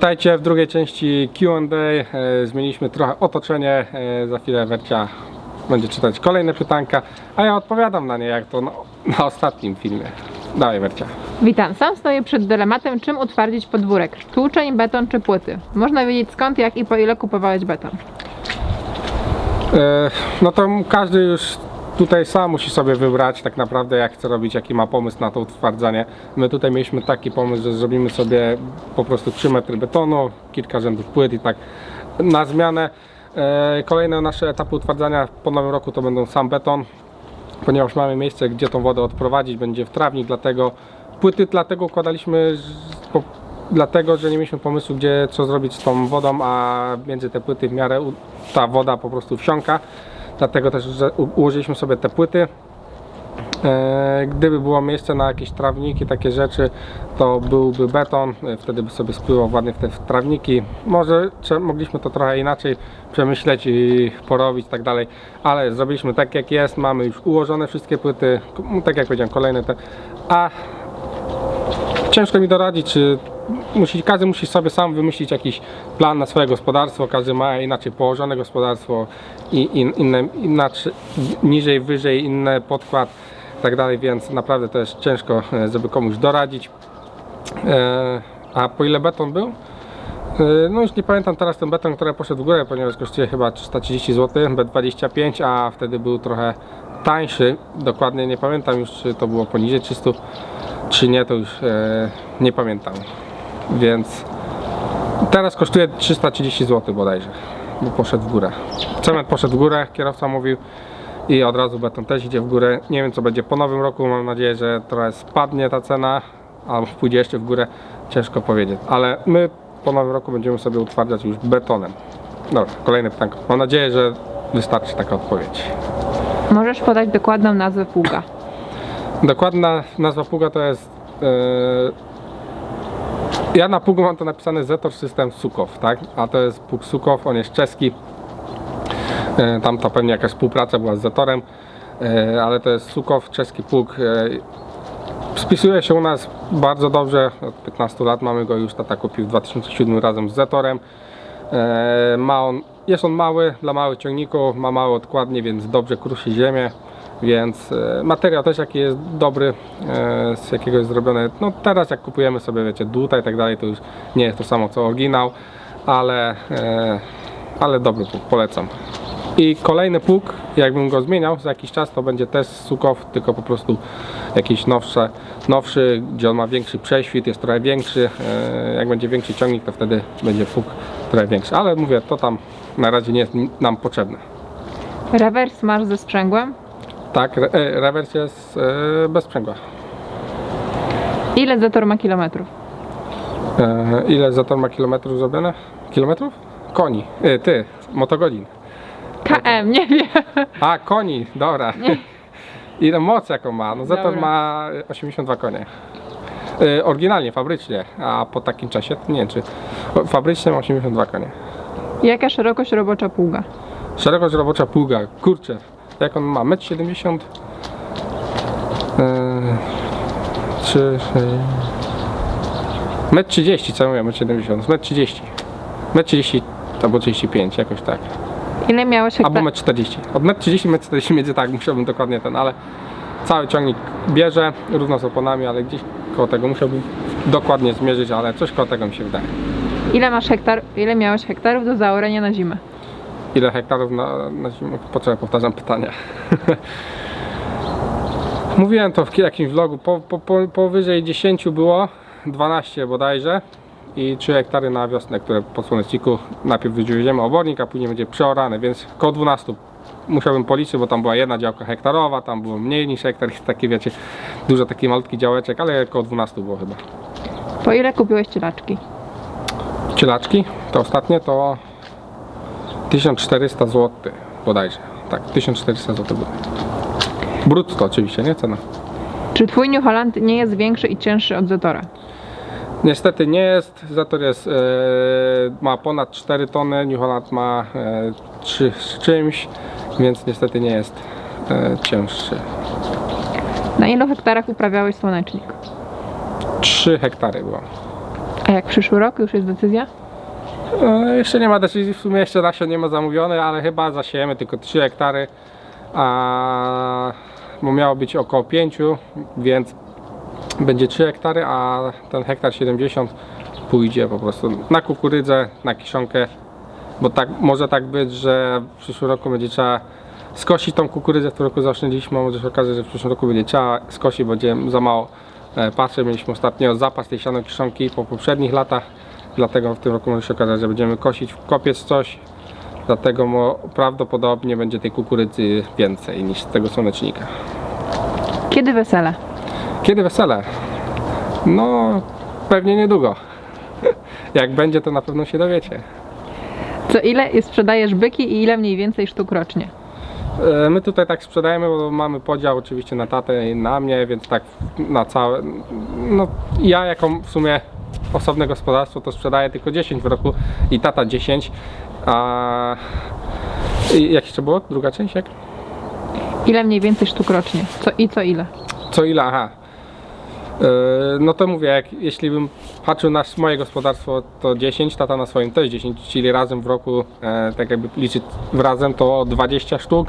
Witajcie w drugiej części Q&A. E, Zmieniliśmy trochę otoczenie. E, Za chwilę Wercia będzie czytać kolejne pytanka, a ja odpowiadam na nie jak to na, na ostatnim filmie. Dawaj Wercia. Witam, sam stoję przed dylematem, czym utwardzić podwórek. Tłuczeń, beton czy płyty. Można wiedzieć skąd, jak i po ile kupowałeś beton. E, No to każdy już tutaj sam musi sobie wybrać tak naprawdę jak chce robić, jaki ma pomysł na to utwardzanie. My tutaj mieliśmy taki pomysł, że zrobimy sobie po prostu 3 metry betonu, kilka rzędów płyt i tak na zmianę. E, Kolejne nasze etapy utwardzania po nowym roku to będą sam beton, ponieważ mamy miejsce, gdzie tą wodę odprowadzić, będzie w trawnik, dlatego płyty dlatego układaliśmy dlatego, że nie mieliśmy pomysłu, gdzie co zrobić z tą wodą, a między te płyty w miarę ta woda po prostu wsiąka. Dlatego też ułożyliśmy sobie te płyty. E, Gdyby było miejsce na jakieś trawniki, takie rzeczy, to byłby beton, e, wtedy by sobie spływał ładnie w te trawniki. Może mogliśmy to trochę inaczej przemyśleć i porobić i tak dalej, ale zrobiliśmy tak jak jest, mamy już ułożone wszystkie płyty, tak jak powiedziałem, kolejne te, a ciężko mi doradzić, czy musi, każdy musi sobie sam wymyślić jakiś plan na swoje gospodarstwo, każdy ma inaczej położone gospodarstwo i in, inne, inaczej, niżej, wyżej, inny podkład i tak dalej, więc naprawdę to jest ciężko, e, żeby komuś doradzić. E, a po ile beton był? E, No już nie pamiętam teraz ten beton, który poszedł w górę, ponieważ kosztuje chyba 330 zł, B25, a wtedy był trochę tańszy. Dokładnie nie pamiętam już, czy to było poniżej 300, czy nie, to już e, nie pamiętam. Więc teraz kosztuje 330 zł bodajże, bo poszedł w górę. Cement poszedł w górę, kierowca mówił i od razu beton też idzie w górę. Nie wiem co będzie po nowym roku, mam nadzieję, że trochę spadnie ta cena, albo pójdzie jeszcze w górę, ciężko powiedzieć. Ale my po nowym roku będziemy sobie utwardzać już betonem. Dobra, kolejne pytanko. Mam nadzieję, że wystarczy taka odpowiedź. Możesz podać dokładną nazwę pługa. Dokładna nazwa pługa to jest. e, ja na pługu mam to napisane Zetor System Sukow, tak? A to jest pług Sukow, on jest czeski. E, tam to pewnie jakaś współpraca była z Zetorem, e, ale to jest Sukow, czeski pług. E, spisuje się u nas bardzo dobrze. Od 15 lat mamy go już. Tata kupił w 2007 razem z Zetorem. Ma on, jest on mały dla małych ciągników, ma małe odkładnie, więc dobrze kruszy ziemię. Więc e, materiał też jaki jest dobry, e, z jakiego jest zrobione. No teraz jak kupujemy sobie, wiecie, dłuta i tak dalej, to już nie jest to samo co oryginał, ale, e, ale dobry pług, polecam. I kolejny pług, jakbym go zmieniał za jakiś czas, to będzie też Sukow, tylko po prostu jakiś nowsze, nowszy, gdzie on ma większy prześwit, jest trochę większy. Jak będzie większy ciągnik, to wtedy będzie pług trochę większy. Ale mówię, to tam na razie nie jest nam potrzebne. Rewers masz ze sprzęgłem. Tak, re, e, rewers jest e, bez sprzęgła. Ile zator ma kilometrów? E, ile zator ma kilometrów zrobione? Kilometrów? Koni. E, ty, motogodzin. KM, nie wiem. A, koni, dobra. Ile moc jaką ma? No zator Dobra. ma 82 konie. E, oryginalnie, fabrycznie, a po takim czasie to nie wiem czy o, fabrycznie ma 82 konie. Jaka szerokość robocza pługa? Szerokość robocza pługa, kurczę, jak on ma? 1,70 m? Eee, 3, 6... 1,30 m, co ja mówię, 1,70 m, 1,30 m. 1,30 albo 35, jakoś tak. Ile miałeś Albo hektar... 1,40 m. Od 1,30 m, 1,40 m między tak, musiałbym dokładnie ten, ale cały ciągnik bierze, równo z oponami, ale gdzieś koło tego musiałbym dokładnie zmierzyć, ale coś koło tego mi się wydaje. Ile masz hektar... Ile miałeś hektarów do zaorania na zimę? Ile hektarów na, na zimę? Po powtarzam pytania? Mówiłem to w jakimś vlogu. Po, po, po, powyżej 10 było, 12 bodajże. I 3 hektary na wiosnę, które po słoneczniku najpierw wywieziemy obornik, a później będzie przeorane, więc około 12 musiałbym policzyć, bo tam była jedna działka hektarowa, tam było mniej niż hektar, takie wiecie, dużo takich malutkich działeczek, ale około 12 było chyba. Po ile kupiłeś cielaczki? Cielaczki, to ostatnie to 1400 zł bodajże. Tak, 1400 zł było. Brutto oczywiście, nie cena. Czy twój New Holland nie jest większy i cięższy od Zetora? Niestety nie jest, Zator jest, e, ma ponad 4 tony, New Holland ma e, 3 z czymś, więc niestety nie jest e, cięższy. Na ilu hektarach uprawiałeś słonecznik? 3 hektary było. A jak przyszły rok? Już jest decyzja? E, Jeszcze nie ma decyzji, w sumie jeszcze nasion nie ma zamówione, ale chyba zasiejemy tylko 3 hektary, a bo miało być około 5, więc będzie 3 hektary, a ten hektar 70 pójdzie po prostu na kukurydzę, na kiszonkę, bo tak, może tak być, że w przyszłym roku będzie trzeba skosić tą kukurydzę, w tym roku zaoszczędziliśmy, może się okazać, że w przyszłym roku będzie trzeba skosić, będzie za mało e, paszy, mieliśmy ostatnio zapas tej siano kiszonki po poprzednich latach, dlatego w tym roku może się okazać, że będziemy kosić w kopiec coś, dlatego prawdopodobnie będzie tej kukurydzy więcej niż tego słonecznika. Kiedy wesele? Kiedy wesele? No, pewnie niedługo. Jak będzie, to na pewno się dowiecie. Co ile sprzedajesz byki i ile mniej więcej sztuk rocznie? E, My tutaj tak sprzedajemy, bo mamy podział oczywiście na tatę i na mnie, więc tak na całe. No, ja jako w sumie osobne gospodarstwo to sprzedaję tylko 10 w roku i tata 10. A i jak jeszcze było? Druga część? Jak? Ile mniej więcej sztuk rocznie? Co i co ile? Co ile? Aha. E, No to mówię, jak, jeśli bym patrzył na moje gospodarstwo, to 10, tata na swoim też 10, czyli razem w roku, e, tak jakby liczyć razem, to 20 sztuk.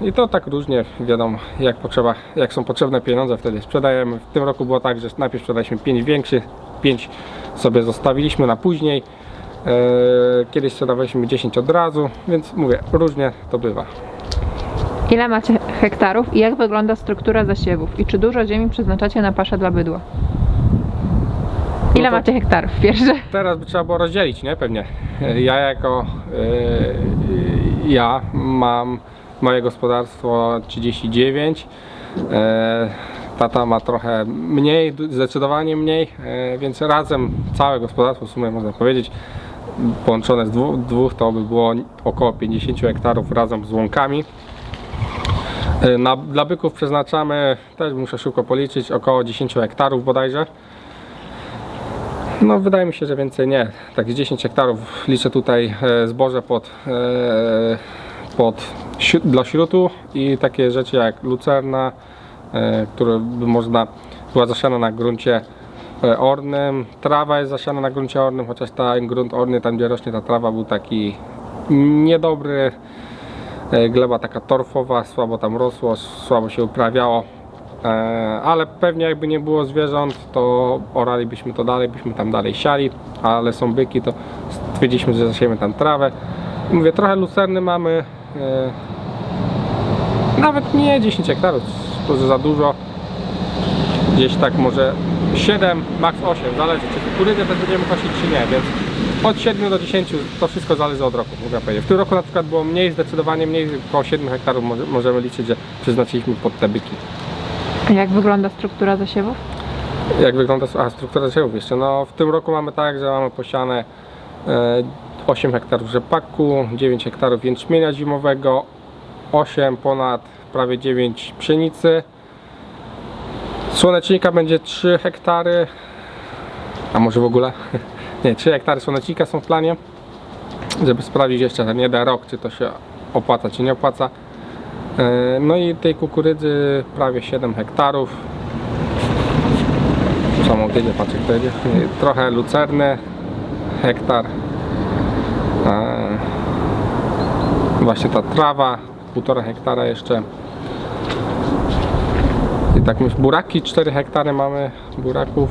E, I to tak różnie, wiadomo, jak potrzeba, jak są potrzebne pieniądze, wtedy sprzedajemy. W tym roku było tak, że najpierw sprzedaliśmy 5 większych, 5 sobie zostawiliśmy na później. Kiedyś sprzedawaliśmy 10 od razu, więc mówię, różnie to bywa. Ile macie hektarów i jak wygląda struktura zasiewów? I czy dużo ziemi przeznaczacie na paszę dla bydła? Ile No to- macie hektarów? Pierwsze. Teraz by trzeba było rozdzielić, nie? Pewnie. Ja jako e, ja mam moje gospodarstwo 39. E, tata ma trochę mniej, zdecydowanie mniej, e, więc razem całe gospodarstwo w sumie można powiedzieć połączone z dwóch, dwóch to by było około 50 hektarów razem z łąkami. E, Na, dla byków przeznaczamy, też muszę szybko policzyć, około 10 hektarów bodajże. No wydaje mi się, że więcej nie. Tak z 10 hektarów liczę tutaj e, zboże pod, e, pod dla śrutu i takie rzeczy jak lucerna, e, które można była zasiana na gruncie ornym. Trawa jest zasiana na gruncie ornym, chociaż ten grunt orny, tam gdzie rośnie ta trawa był taki niedobry. E, Gleba taka torfowa, słabo tam rosło, słabo się uprawiało. E, ale pewnie jakby nie było zwierząt, to oralibyśmy to dalej, byśmy tam dalej siali, ale są byki, to stwierdziliśmy, że zasiejemy tam trawę. I mówię, trochę lucerny mamy, e, nawet nie 10 hektarów, to za dużo. Gdzieś tak może 7, max 8, zależy czy kukurydzę też będziemy kosić czy nie, więc od 7 do 10 to wszystko zależy od roku, mogę powiedzieć. W tym roku na przykład było mniej, zdecydowanie mniej, około 7 hektarów może, możemy liczyć, że przeznaczyliśmy pod te byki. A jak wygląda struktura zasiewów? Jak wygląda a, struktura zasiewów jeszcze? No w tym roku mamy tak, że mamy posiane e, 8 hektarów rzepaku, 9 hektarów jęczmienia zimowego, 8 ponad prawie 9 pszenicy. Słonecznika będzie 3 hektary, a może w ogóle? Nie, 3 hektary słonecznika są w planie, żeby sprawdzić jeszcze ten jeden rok, czy to się opłaca, czy nie opłaca. E, No i tej kukurydzy prawie 7 hektarów, samochodzie, patrz jak to jedzie. Trochę lucerny, hektar. E, właśnie ta trawa, półtora hektara jeszcze. I tak myślę, buraki 4 hektary mamy buraków.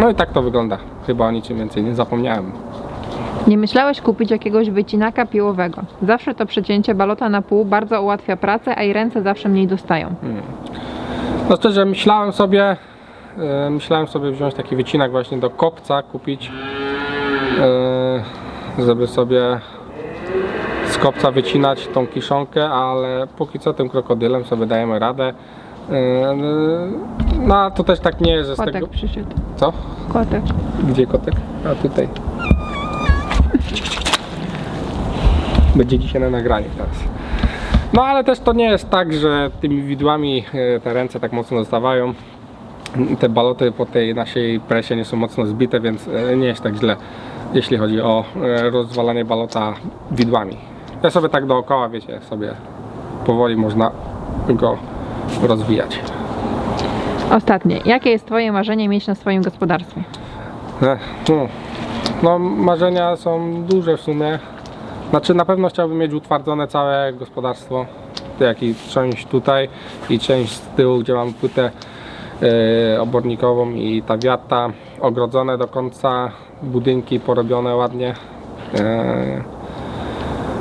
No i tak to wygląda. Chyba o niczym więcej nie zapomniałem. Nie myślałeś kupić jakiegoś wycinaka piłowego? Zawsze to przecięcie balota na pół bardzo ułatwia pracę, a i ręce zawsze mniej dostają. No szczerze myślałem sobie, e, myślałem sobie wziąć taki wycinak właśnie do kopca kupić, e, żeby sobie z kopca wycinać tą kiszonkę, ale póki co tym krokodylem sobie dajemy radę. E, No to też tak nie jest, że z Kotek tego... przyszedł. Co? Kotek. Gdzie kotek? A tutaj. Będzie dzisiaj na nagraniu teraz. No ale też to nie jest tak, że tymi widłami e, te ręce tak mocno dostawają. Te baloty po tej naszej presie nie są mocno zbite, więc e, nie jest tak źle, jeśli chodzi o e, rozwalanie balota widłami. Ja sobie tak dookoła, wiecie, sobie powoli można go rozwijać. Ostatnie. Jakie jest Twoje marzenie mieć na swoim gospodarstwie? No, no, marzenia są duże w sumie. Znaczy na pewno chciałbym mieć utwardzone całe gospodarstwo, jak i część tutaj i część z tyłu, gdzie mam płytę e, obornikową i ta wiata, ogrodzone do końca, budynki porobione ładnie. E,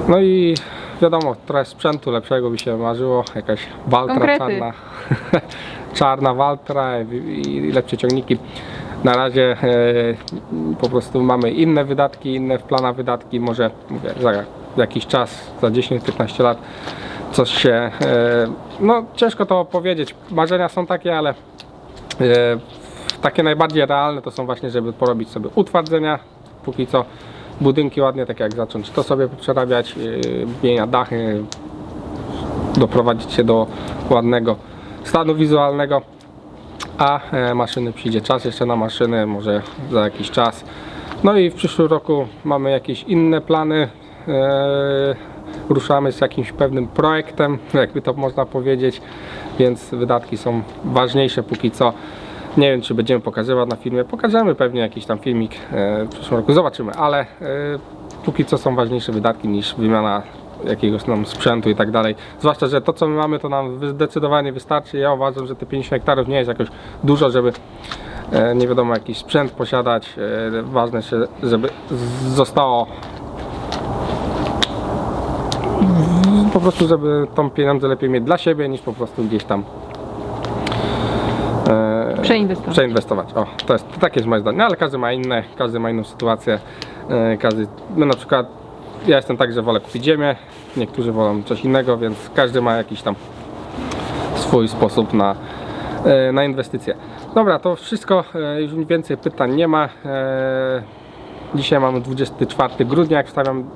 no i wiadomo, trochę sprzętu lepszego by się marzyło, jakaś waltra Konkrety. czarna, czarna waltra i, i lepsze ciągniki. Na razie e, po prostu mamy inne wydatki, inne w planach wydatki, może mówię, za jakiś czas, za 10-15 lat coś się, e, no ciężko to powiedzieć, marzenia są takie, ale e, takie najbardziej realne to są właśnie, żeby porobić sobie utwardzenia, póki co budynki ładnie, tak jak zacząć to sobie przerabiać, yy, zmienia dachy, doprowadzić się do ładnego stanu wizualnego, a e, maszyny przyjdzie czas jeszcze na maszyny, może za jakiś czas. No i w przyszłym roku mamy jakieś inne plany. E, ruszamy z jakimś pewnym projektem, jakby to można powiedzieć, więc wydatki są ważniejsze póki co. Nie wiem, czy będziemy pokazywać na filmie. Pokażemy pewnie jakiś tam filmik e, w przyszłym roku, zobaczymy, ale e, póki co są ważniejsze wydatki niż wymiana jakiegoś nam sprzętu i tak dalej. Zwłaszcza, że to co my mamy to nam zdecydowanie wystarczy. Ja uważam, że te 50 hektarów nie jest jakoś dużo, żeby e, nie wiadomo jakiś sprzęt posiadać. Ważne, że- żeby zostało po prostu, żeby tą pieniądze lepiej mieć dla siebie niż po prostu gdzieś tam Przeinwestować. przeinwestować. O, to jest takie jest moje zdanie, No, ale każdy ma inne, każdy ma inną sytuację. E, każdy, no na przykład ja jestem tak, że wolę kupić ziemię, niektórzy wolą coś innego, więc każdy ma jakiś tam swój sposób na, e, na inwestycje. Dobra, to wszystko, e, już więcej pytań nie ma. E, Dzisiaj mamy 24 grudnia, jak wstawiam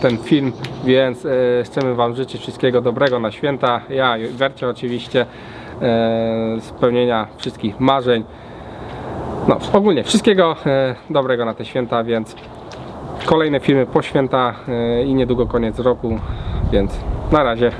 ten film, więc e, chcemy Wam życzyć wszystkiego dobrego na święta. Ja i Wercie oczywiście, spełnienia wszystkich marzeń. No, ogólnie wszystkiego e, dobrego na te święta, więc kolejne filmy po święta e, i niedługo koniec roku, więc na razie.